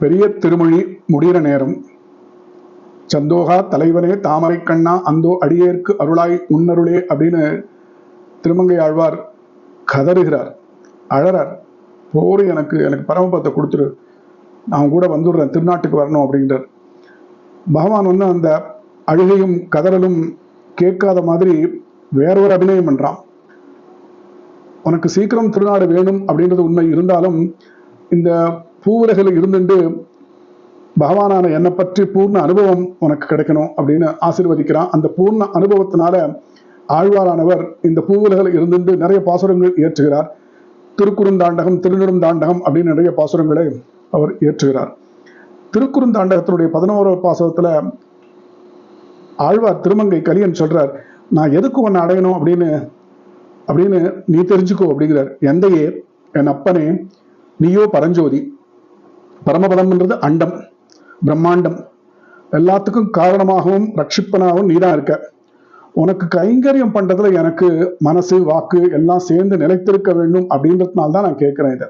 பெரிய திருமொழி முடிகிற நேரம். சந்தோகா தலைவனே தாமரை கண்ணா அந்தோ அடியேற்கு அருளாய் முன்னருளே அப்படின்னு திருமங்கை ஆழ்வார் கதறுகிறார் அழறார். போர் எனக்கு எனக்கு பரமபதத்தை கொடுத்துரு. நான் கூட வந்துடுறேன் திருநாட்டுக்கு வரணும் அப்படின்றார். பகவான் வந்து அந்த அழுகையும் கதறலும் கேட்காத மாதிரி வேற ஒரு அபிநயம் பண்ணுறான் உனக்கு சீக்கிரம் திருநாடு வேணும் அப்படின்றது உண்மை இருந்தாலும் இந்த பூவுலகில் இருந்துட்டு பகவானான என்னை பற்றி பூர்ண அனுபவம் உனக்கு கிடைக்கணும் அப்படின்னு ஆசீர்வதிக்கிறான். அந்த பூர்ண அனுபவத்தினால ஆழ்வாரானவர் இந்த பூவுலகில் இருந்துட்டு நிறைய பாசுரங்கள் இயற்றுகிறார். திருக்குறுந்தாண்டகம் திருநெடுந்தாண்டகம் அப்படின்னு நிறைய பாசுரங்களை அவர் இயற்றுகிறார். திருக்குறுந்தாண்டகத்தினுடைய பதினோராவது பாசுரத்துல ஆழ்வார் திருமங்கை கலியன் சொல்றார் நான் எதுக்கு உன்னை அடையணும் அப்படின்னு அப்படின்னு நீ தெரிஞ்சுக்கோ அப்படிங்கிறார். எந்தையே என் அப்பனே நீயோ பரஞ்சோதி பரமபதம்ன்றது அண்டம் பிரம்மாண்டம். எல்லாத்துக்கும் காரணமாகவும் ரட்சிப்பனாகவும் நீதான் இருக்க. உனக்கு கைங்கரியம் பண்றதுல எனக்கு மனசு வாக்கு எல்லாம் சேர்ந்து நிலைத்திருக்க வேண்டும் அப்படின்றதுனால தான் நான் கேட்கிறேன் இதை.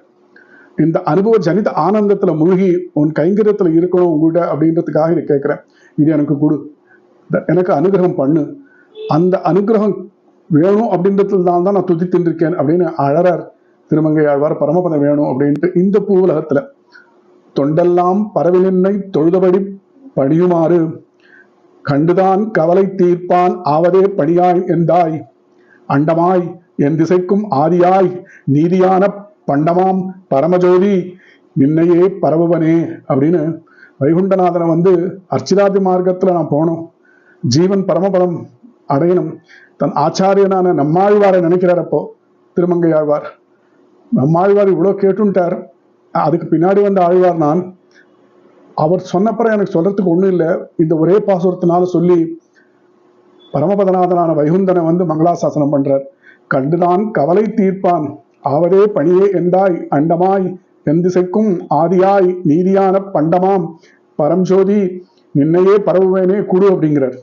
இந்த அனுபவ ஜனித ஆனந்தத்துல மூழ்கி உன் கைங்கரியத்துல இருக்கணும் உங்கள்கிட்ட அப்படின்றதுக்காக இதை கேட்கிறேன். இது எனக்கு கொடு. எனக்கு அனுகிரகம் பண்ணு. அந்த அனுகிரகம் வேணும் அப்படின்றதுனால தான் நான் துதித்துட்டு இருக்கேன் அப்படின்னு அழறார் திருமங்கை ஆழ்வார் பரமபதம் வேணும் அப்படின்ட்டு இந்த பூவுலகத்துல தொண்டெல்லாம் பரவிலின்னை தொழுதபடி பணியுமாறு கண்டுதான் கவலை தீர்ப்பான் ஆவதே பணியாய் எந்தாய் அண்டமாய் என் திசைக்கும் ஆதியாய் நீதியான பண்டமாம் பரமஜோதி நின்னையே பரவுவனே அப்படின்னு வைகுண்டநாதனை வந்து அர்ச்சிதாதி மார்க்கத்துல நான் போனோம். ஜீவன் பரமபதம் அடையணும். தன் ஆச்சாரியனான நம்மாழ்வாரை நினைக்கிறார் அப்போ திருமங்கையாழ்வார். நம்மாழ்வார் இவ்வளோ கேட்டுன்ட்டார். அதுக்கு பின்னாடி வந்த ஆழ்வார் நான் அவர் சொன்னப்புறம் எனக்கு சொல்றதுக்கு ஒண்ணும் இல்லை. இந்த ஒரே பாசுரத்தினால சொல்லி பரமபதநாதனான வைகுந்தனை வந்து மங்களாசாசனம் பண்றார். கண்டுதான் கவலை தீர்ப்பான். ஆவதே பணியே எந்தாய் அண்டமாய் என் திசைக்கும் ஆதியாய் நீதியான பண்டமாம். பரம்ஜோதி நின்னையே பரவுவேனே குடு அப்படிங்கிறார்.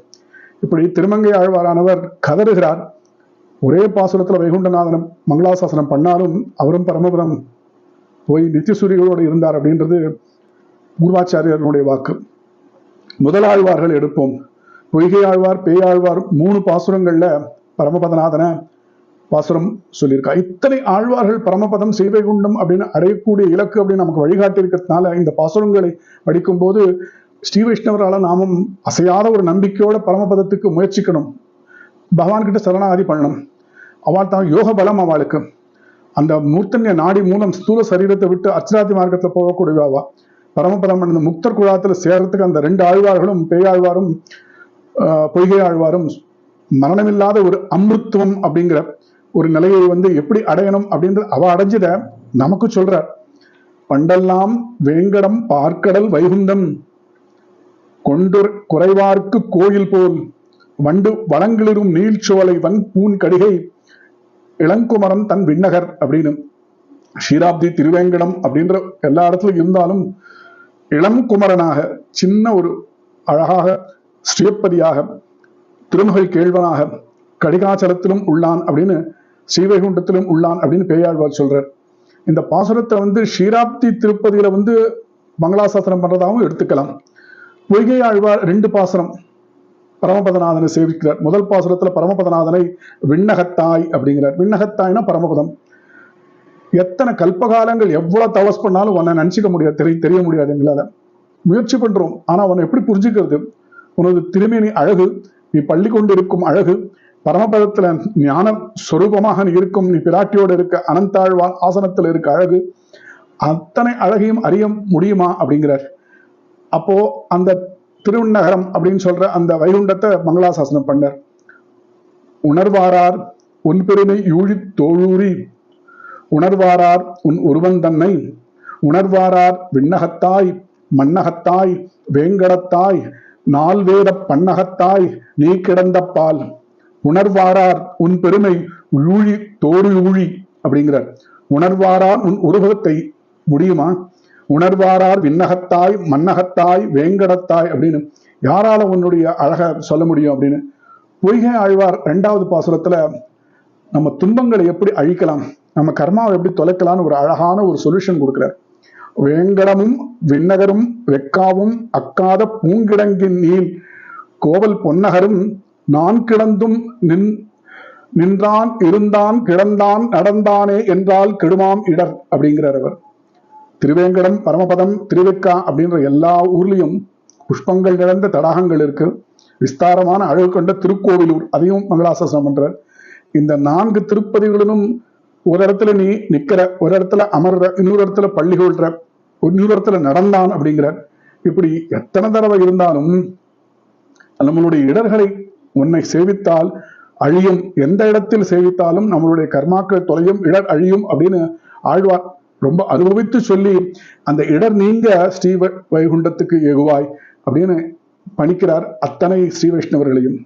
இப்படி திருமங்கை ஆழ்வாரானவர் கதறுகிறார். ஒரே பாசுரத்துல வைகுண்டநாதனம் மங்களாசாசனம் பண்ணாலும் அவரும் பரமபதம் போய் நித்தியசூரிகளோடு இருந்தார் அப்படின்றது பூர்வாச்சாரியர்களுடைய வாக்கு. முதலாழ்வார்கள் எடுப்போம். பொய்கை ஆழ்வார் பேயாழ்வார் மூணு பாசுரங்கள்ல பரமபதநாதன பாசுரம் சொல்லியிருக்கா. இத்தனை ஆழ்வார்கள் பரமபதம் செய்வைகுண்டம் அப்படின்னு அடையக்கூடிய இலக்கு அப்படின்னு நமக்கு வழிகாட்டி இருக்கிறதுனால இந்த பாசுரங்களை படிக்கும்போது ஸ்ரீ வைஷ்ணவரால் நாமும் அசையாத ஒரு நம்பிக்கையோட பரமபதத்துக்கு முயற்சிக்கணும். பகவான்கிட்ட சரணாகதி பண்ணணும். அவள் தான் யோக பலம் அவளுக்கு. அந்த மூர்த்தன்ய நாடி மூலம் ஸ்தூல சரீரத்தை விட்டு அர்ச்சராதி மார்க்கத்தில் போகக்கூடியவாவா பரமபரமன் அந்த முக்தர் குழாத்துல சேர்றதுக்கு அந்த ரெண்டு ஆழ்வார்களும் பேயாழ்வாரும் ஆஹ், பொய்கை ஆழ்வாரும் மரணமில்லாத ஒரு அமிர்த்துவம் அப்படிங்கிற ஒரு நிலையை வந்து எப்படி அடையணும் அப்படின்றது அவ அடைஞ்சத நமக்கு சொல்றார். பண்டெல்லாம் வேங்கடம் பார்க்கடல் வைகுந்தம். கொண்டு குறைவார்க்கு கோயில் போல். வண்டு வளங்களிரும் நீழ்ச்சோலை வன் பூன் கடிகை. இளங்குமரம் தன் விண்ணகர் அப்படின்னு. ஷீராப்தி திருவேங்கடம் அப்படின்ற எல்லா இடத்துலையும் இருந்தாலும் இளம் குமரனாக சின்ன ஒரு அழகாக ஸ்ரீபதியாக திருமகள் கேழ்வனாக கடிகாச்சலத்திலும் உள்ளான் அப்படின்னு ஸ்ரீவைகுண்டத்திலும் உள்ளான் அப்படின்னு பேயாழ்வார் சொல்றார். இந்த பாசுரத்தை வந்து ஷீராப்தி திருப்பதியில வந்து மங்களாசாசனம் பண்றதாகவும் எடுத்துக்கலாம். பொய்கை ஆழ்வார் ரெண்டு பாசனம் பரமபதநாதனை சேவிக்கிறார். முதல் பாசுரத்துல பரமபதநாதனை விண்ணகத்தாய் அப்படிங்கிறார். விண்ணகத்தாய்னா பரமபதம். எத்தனை கல்பகாலங்கள் எவ்வளவு தவஸ் பண்ணாலும் உன்னை நினைச்சிக்க முடியாது தெரிய தெரிய முடியாது எங்களால. முயற்சி பண்றோம். ஆனா உன்னை எப்படி புரிஞ்சுக்கிறது? உனது திருமேனி அழகு நீ பள்ளி கொண்டிருக்கும் அழகு பரமபதத்துல ஞான சொரூபமாக நீ இருக்கும் நீ பிராட்டியோடு இருக்க அனந்தாழ்வான் ஆசனத்துல இருக்க அழகு அத்தனை அழகையும் அறிய முடியுமா அப்படிங்கிறார். அப்போ அந்த திருநகரம் அப்படின்னு சொல்ற அந்த வைகுண்டத்தை மங்களாசாசனம் பண்ணார். உணர்வாரார் உன் பெருமை யூழி தோழூரி உணர்வாரார் உன் ஒருவன் தன்னை. உணர்வாரார் விண்ணகத்தாய் மன்னகத்தாய் வேங்கடத்தாய் நால்வேத பன்னகத்தாய் நீ கிடந்த பால். உணர்வாரார் உன் பெருமை ஊழி தோடு ஊழி அப்படிங்கிறார். உணர்வாரார் உன் உருவகத்தை முடியுமா? உணர்வாரார் விண்ணகத்தாய் மன்னகத்தாய் வேங்கடத்தாய் அப்படின்னு யாரால உன்னுடைய அழக சொல்ல முடியும் அப்படின்னு பொய்கை ஆழ்வார் ரெண்டாவது பாசுரத்துல நம்ம துன்பங்களை எப்படி அழிக்கலாம் நம்ம கர்மாவை எப்படி தொலைக்கலாம்னு ஒரு அழகான ஒரு சொல்யூஷன் கொடுக்கிறார். வேங்கடமும் விண்ணகரும் வெக்காவும் அக்காத பூங்கிடங்கின் நீள் கோவல் பொன்னகரும் நான் கிடந்தும் நின் நின்றான் இருந்தான் கிடந்தான் நடந்தானே என்றால் கெடுமாம் இடர் அப்படிங்கிறார் அவர். திருவேங்கடம் பரமபதம் திருவிக்கா அப்படின்ற எல்லா ஊர்லயும் புஷ்பங்கள் நிறைந்த தடாகங்கள் இருக்கு. விஸ்தாரமான அழகு கொண்ட திருக்கோவிலூர் அதையும் மங்களாசாசனம் பண்றார். இந்த நான்கு திருப்பதிகளிலும் ஒரு இடத்துல நீ நிக்கிற ஒரு இடத்துல அமர்ற இன்னொரு இடத்துல பள்ளி கொள்ற இன்னொரு இடத்துல நடந்தான் அப்படிங்கிற இப்படி எத்தனை தடவை இருந்தாலும் நம்மளுடைய இடர்களை உன்னை சேவித்தால் அழியும். எந்த இடத்தில் சேவித்தாலும் நம்மளுடைய கர்மாக்கள் தொலையும் இடர் அழியும் அப்படின்னு ஆழ்வார் ரொம்ப அனுபவித்து சொல்லி அந்த இடர் நீங்க ஸ்ரீ வைகுண்டத்துக்கு ஏகுவாய் அப்படின்னு பணிக்கிறார் அத்தனை ஸ்ரீ வைஷ்ணவர்களையும்.